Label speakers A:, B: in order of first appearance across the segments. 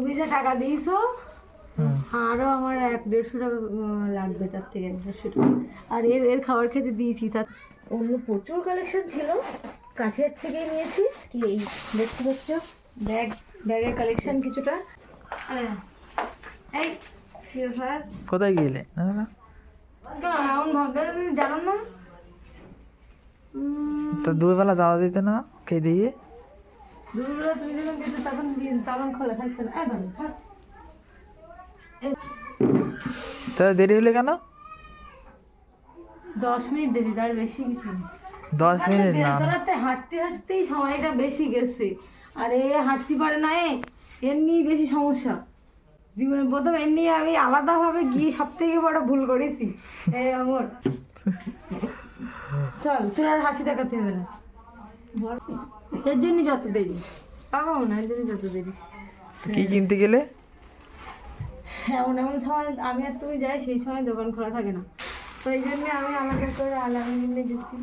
A: তুমি যে টাকা দিয়েছ আরও আমার এক দেড়শো টাকা লাগবে তার থেকে এক দেড়শো টাকা। আর এর এর খাবার খেতে দিয়েছি তার। অন্য প্রচুর কালেকশন ছিল। কাঠের থেকেই নিয়েছি। কি এই দেখতে পাচ্ছ? ব্যাগ ব্যাগের কালেকশন কিছুটা। এই
B: কোথায় গেলে? না, না। তো দুবেলা দাওয়া দিতে না খেয়ে দিয়ে?
A: দুপুরবেলা তুমি যখন যেতে
B: তা দেরি হলে কেন?
A: দশ মিনিট দেরি তার বেশি কিছু
B: দশ
A: আচ্ছা,
B: মিনিট না
A: বেলতলাতে হাঁটতে হাঁটতেই সময়টা বেশি গেছে। আর এ হাঁটতে পারে না এ। এর নিয়ে বেশি সমস্যা। জীবনে প্রথম এর নিয়ে আমি আলাদাভাবে গিয়ে সব থেকে বড় ভুল করেছি। এই আমার চল তুই আর হাসি দেখাতে হবে না। এর জন্য যত দেরি। পাবো না এর জন্য যত দেরি
B: কি কিনতে গেলে?
A: এমন এমন সময় আমি আর তুমি যাই সেই সময় দোকান খোলা থাকে না। তো এই জন্য আমি আমাকে করে আলাদা কিনে গেছি।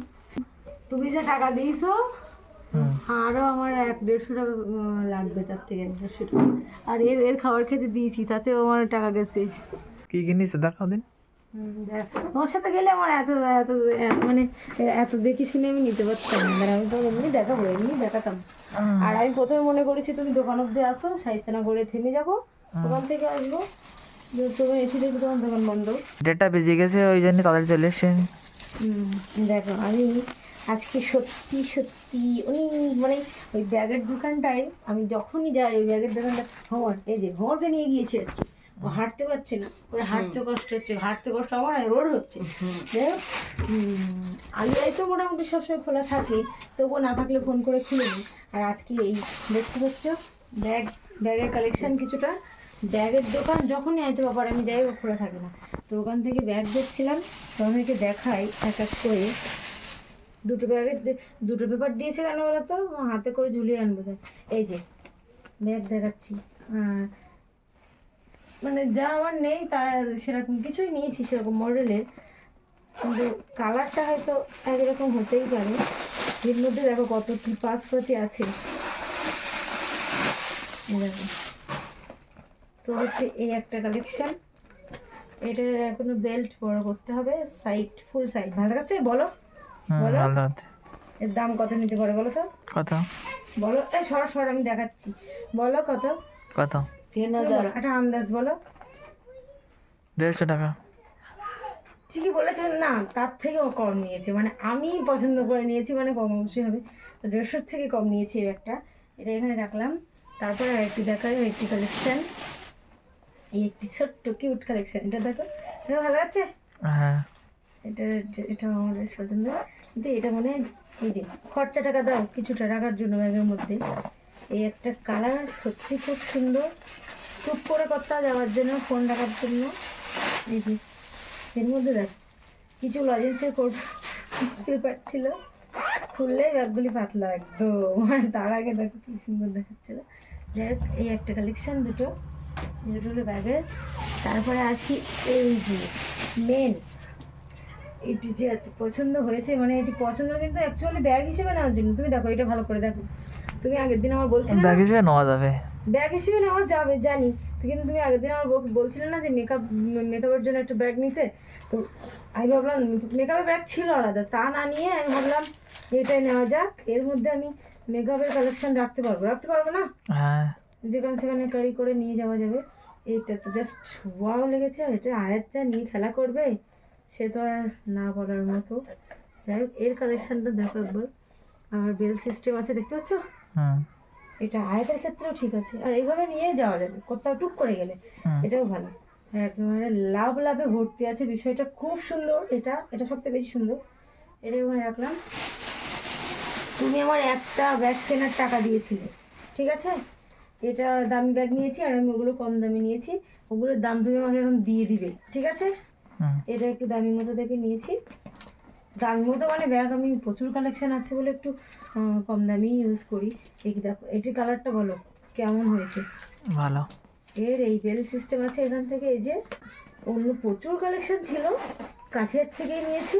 A: তুমি যে টাকা দিয়েছ আরও আমার এক দেড়শো টাকা লাগবে তার থেকে এক দেড়শো টাকা। আর এর এর খাবার খেতে দিয়েছি তাতেও আমার টাকা গেছে।
B: কি কিনিস দেখাও দিন।
A: ওর সাথে গেলে আমার এত এত মানে এত দেখি শুনে আমি নিতে পারতাম না। আমি তো এমনি দেখাবো এমনি দেখাতাম। আর আমি প্রথমে মনে করেছি তুমি দোকান অব্দি আসো সাইস্তানা করে থেমে যাব। দোকান থেকে আসব। তুমি এসে দেখি তোমার দোকান বন্ধ।
B: ডেটটা বেজে গেছে ওই জন্য তাদের চলে
A: হুম, দেখো আমি আজকে সত্যি সত্যি অনেক মানে ওই ব্যাগের দোকানটায় আমি যখনই যাই ওই ব্যাগের দোকানটা ভ্রমণ এই যে ভ্রমণটা নিয়ে গিয়েছি আজকে। ও হাঁটতে পারছে না। ওর হাঁটতে কষ্ট হচ্ছে হাঁটতে কষ্ট আমার আর ওর হচ্ছে। যাই হোক উম, তো মোটামুটি সবসময় খোলা থাকে তবুও না থাকলে ফোন করে খুলে নিই। আর আজকে এই দেখতে পাচ্ছ ব্যাগ ব্যাগের কালেকশন কিছুটা। ব্যাগের দোকান যখনই আইতে পারবার আমি যাই ও খোলা থাকে না। তো ওখান থেকে ব্যাগ দেখছিলাম তো আমি ওকে দেখাই এক এক করে। দুটো ব্যাগের দুটো পেপার দিয়েছে কেন বলো তো? হাতে করে ঝুলিয়ে আনব। এই যে ব্যাগ দেখাচ্ছি। আহ, মানে যা আমার নেই তার সেরকম কিছুই নিয়েছি সেরকম মডেলের কিন্তু কালারটা হয়তো একরকম হতেই পারে। এর মধ্যে দেখো কত কি পাসপাতি আছে। দেখো। তো হচ্ছে এই একটা কালেকশন এটার এখনও বেল্ট বড় করতে হবে সাইড ফুল সাইড ভালো দেখাচ্ছে? বলো। বলো।
B: আছে
A: এর দাম কত নিতে পারে বলো তো?
B: কত?
A: বলো। এই সর সর আমি দেখাচ্ছি। বলো কত?
B: কত?
A: একটা আন্দাজ বলো।
B: দেড়শো টাকা।
A: ঠিকই বলেছেন না তার থেকেও কম নিয়েছে। মানে আমি পছন্দ করে নিয়েছি মানে কম অবশ্যই হবে। তো দেড়শোর থেকে কম নিয়েছি এই একটা। এটা এখানে রাখলাম। তারপরে আরেকটি দেখাই একটি কালেকশন এই একটি ছোট্ট কিউট কালেকশন এটা দেখো এটা ভালো আছে?
B: হ্যাঁ।
A: এটা এটা আমার বেশ পছন্দ কিন্তু এটা মনে হয় এই যে খরচা টাকা দাও কিছুটা রাখার জন্য ব্যাগের মধ্যে। এই একটা কালার সত্যি খুব সুন্দর। টুক করে কোথাও যাওয়ার জন্য ফোন রাখার জন্য। এই যে, এর মধ্যে দেখ, কিছু লজেন্সের কোড পেপার ছিল খুললে ব্যাগগুলি পাতলা একদম। আর তার আগে দেখো, কি সুন্দর দেখাচ্ছিল। যাই হোক, এই একটা কালেকশন দুটো। দুটো হলো ব্যাগের। তারপরে আসি, এই যে মেন এটি যে এত পছন্দ হয়েছে মানে এটি পছন্দ কিন্তু অ্যাকচুয়ালি ব্যাগ হিসেবে নেওয়ার জন্য। তুমি দেখো, এটা ভালো করে দেখো। তুমি আগের দিন আমার বলছিলে
B: ব্যাগ হিসেবে নেওয়া যাবে।
A: ব্যাগ হিসেবে নেওয়া যাবে জানি। কিন্তু তুমি আগের দিন আমার বলছিলে না যে মেকআপ মেকআপের জন্য একটু ব্যাগ নিতে? তো আমি ভাবলাম মেকআপের ব্যাগ ছিল আলাদা। তা না নিয়ে আমি ভাবলাম এটাই নেওয়া যাক। এর মধ্যে আমি মেকআপের কালেকশন রাখতে পারব। রাখতে পারব না?
B: হ্যাঁ।
A: যেখানে সেখানে ক্যারি করে নিয়ে যাওয়া যাবে। এইটা তো জাস্ট ওয়াও লেগেছে। আর এটা আয়াত যা নিয়ে খেলা করবে সে তো আর না বলার মতো। যাই হোক এর কালেকশনটা দেখো একবার। আমার বেল সিস্টেম আছে দেখতে পাচ্ছ? এটা আয়াতের ক্ষেত্রেও ঠিক আছে। আর এইভাবে নিয়ে যাওয়া যাবে। কোথাও টুক করে গেলে এটাও ভালো। আর একেবারে লাভ লাভে ভর্তি আছে বিষয়টা। খুব সুন্দর এটা। এটা সবথেকে বেশি সুন্দর। এটা ওখানে রাখলাম। তুমি আমার একটা ব্যাগ কেনার টাকা দিয়েছিলে। ঠিক আছে? এটা দামি ব্যাগ নিয়েছি আর আমি ওগুলো কম দামি নিয়েছি। ওগুলোর দাম তুমি আমাকে এখন দিয়ে দিবে। ঠিক আছে? এটা একটু দামি মতো দেখে নিয়েছি। দামি মতো মানে ব্যাগ আমি প্রচুর কালেকশন আছে বলে একটু কম দামি ইউজ করি। এটি দেখো এটির কালারটা বলো কেমন হয়েছে?
B: ভালো।
A: এর এই বেল সিস্টেম আছে এখান থেকে এই যে অন্য প্রচুর কালেকশন ছিল কাঠের থেকেই নিয়েছি।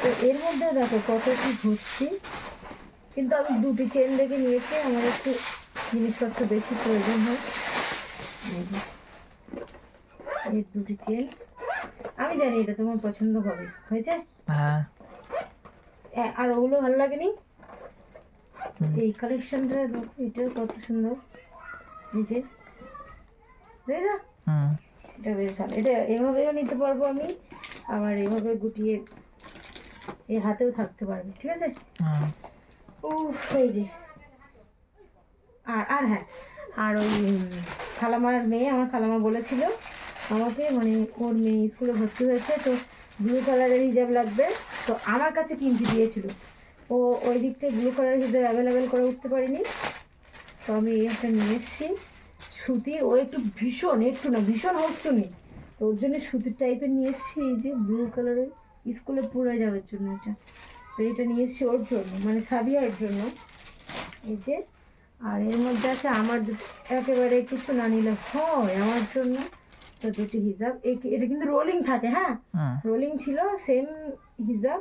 A: তো এর মধ্যে দেখো কত কি ঘুরছি। কিন্তু আমি দুটি চেন দেখে নিয়েছি আমার একটু জিনিসপত্র বেশি প্রয়োজন হয়। এই এর দুটি চেন আমি জানি এটা তোমার পছন্দ হবে হয়েছে?
B: হ্যাঁ।
A: আর ওগুলো ভালো লাগেনি। এই কালেকশনটা এটা কত সুন্দর। নিচে দেখেছ এটা বেশ ভালো। এটা এভাবেও নিতে পারব আমি আবার এভাবে গুটিয়ে হাতেও থাকতে পারবে ঠিক আছে? ও এই যে। আর আর হ্যাঁ আর ওই খালামার মেয়ে আমার খালামা বলেছিল আমাকে মানে ওর মেয়ে স্কুলে ভর্তি হয়েছে তো ব্লু কালারের হিজাব লাগবে। তো আমার কাছে কিনতে দিয়েছিল। ও ওই দিকটায় ব্লু কালারের হিজাব অ্যাভেলেবেল করে উঠতে পারিনি। তো আমি এই একটা নিয়ে এসেছি। সুতির, ও একটু ভীষণ, একটু না, ভীষণ হস্তনি তো ওর জন্য সুতির টাইপের নিয়ে এসেছি। এই যে ব্লু কালারের স্কুলে পরে যাওয়ার জন্য এটা। তো এটা নিয়ে এসেছি ওর জন্য মানে সাবিয়ার জন্য। এই যে, আর এর মধ্যে আছে আমার একেবারে কিছু না নিলে হয় আমার জন্য। তো দুটি হিজাব। এটা কিন্তু রোলিং থাকে হ্যাঁ? রোলিং ছিল সেম হিজাব।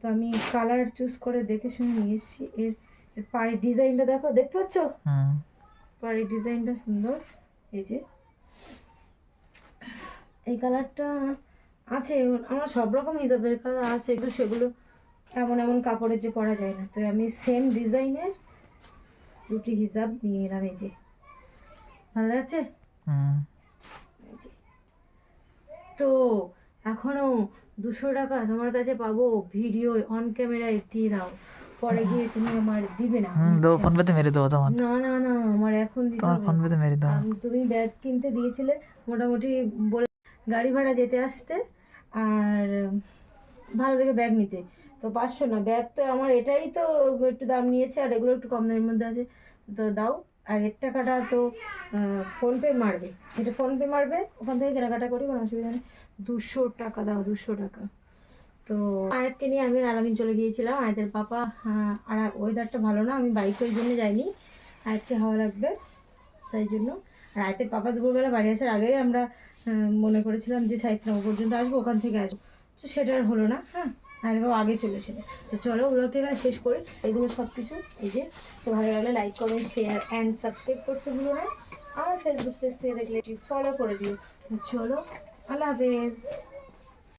A: তো আমি কালার চুজ করে দেখে শুনে নিয়ে এসেছি। এর এর পাড়ির ডিজাইনটা দেখো দেখতে পাচ্ছ? পাড়ির ডিজাইনটা সুন্দর। এই যে। এই কালারটা আছে আমার সব রকম হিজাবের কালার আছে কিন্তু সেগুলো এমন এমন কাপড়ের যে পরা যায় না। তো আমি সেম ডিজাইনের দুটি হিজাব নিয়ে এলাম এই যে। ভালো আছে
B: হুম।
A: তো এখনও দুশো টাকা তোমার কাছে পাবো ভিডিও অন ক্যামেরায় দিয়ে দাও। পরে গিয়ে তুমি আমার দিবে না।
B: হুম দেবো ফোন পেতে মেরে দেবো তোমার।
A: না না না আমার এখন দিতে
B: তোমার ফোন পেতে মেরে
A: আম, তুমি ব্যাগ কিনতে দিয়েছিলে মোটামুটি বলে গাড়ি ভাড়া যেতে আসতে আর ভালো থেকে ব্যাগ নিতে। তো পাঁচশো না ব্যাগ তো আমার এটাই তো একটু দাম নিয়েছে আর এগুলো একটু কম দামের মধ্যে আছে। তো দাও। আর এর টাকাটা তো ফোনপে মারবে। এটা ফোনপে মারবে, ওখান থেকে কেনাকাটা করি কোনো অসুবিধা নেই। দুশো টাকা দাও, দুশো টাকা। তো আয়াতকে নিয়ে আমি আলামিন চলে গিয়েছিলাম। আয়াতের পাপা আর ওয়েদারটা ভালো না, আমি বাইক ওই জন্য যাইনি। আয়াতকে হাওয়া লাগবে, তাই জন্য। আর আয়তের পাপা দুপুরবেলা বাড়ি আসার আগেই আমরা মনে করেছিলাম যে সাইস্রাম পর্যন্ত আসব, ওখান থেকে আসব। তো সেটা আর হলো না হ্যাঁ। বাবা আগে চলে এসেছে। তো চলো ব্লগটা এখানে শেষ করে। এগুলো সব কিছু এই যে, তো ভালো লাগলে like comment share and subscribe করতে ভুলো না। আর ফেসবুক পেজ থেকে দেখলে ফলো করে দিও। চলো, আল্লাহ হাফেজ।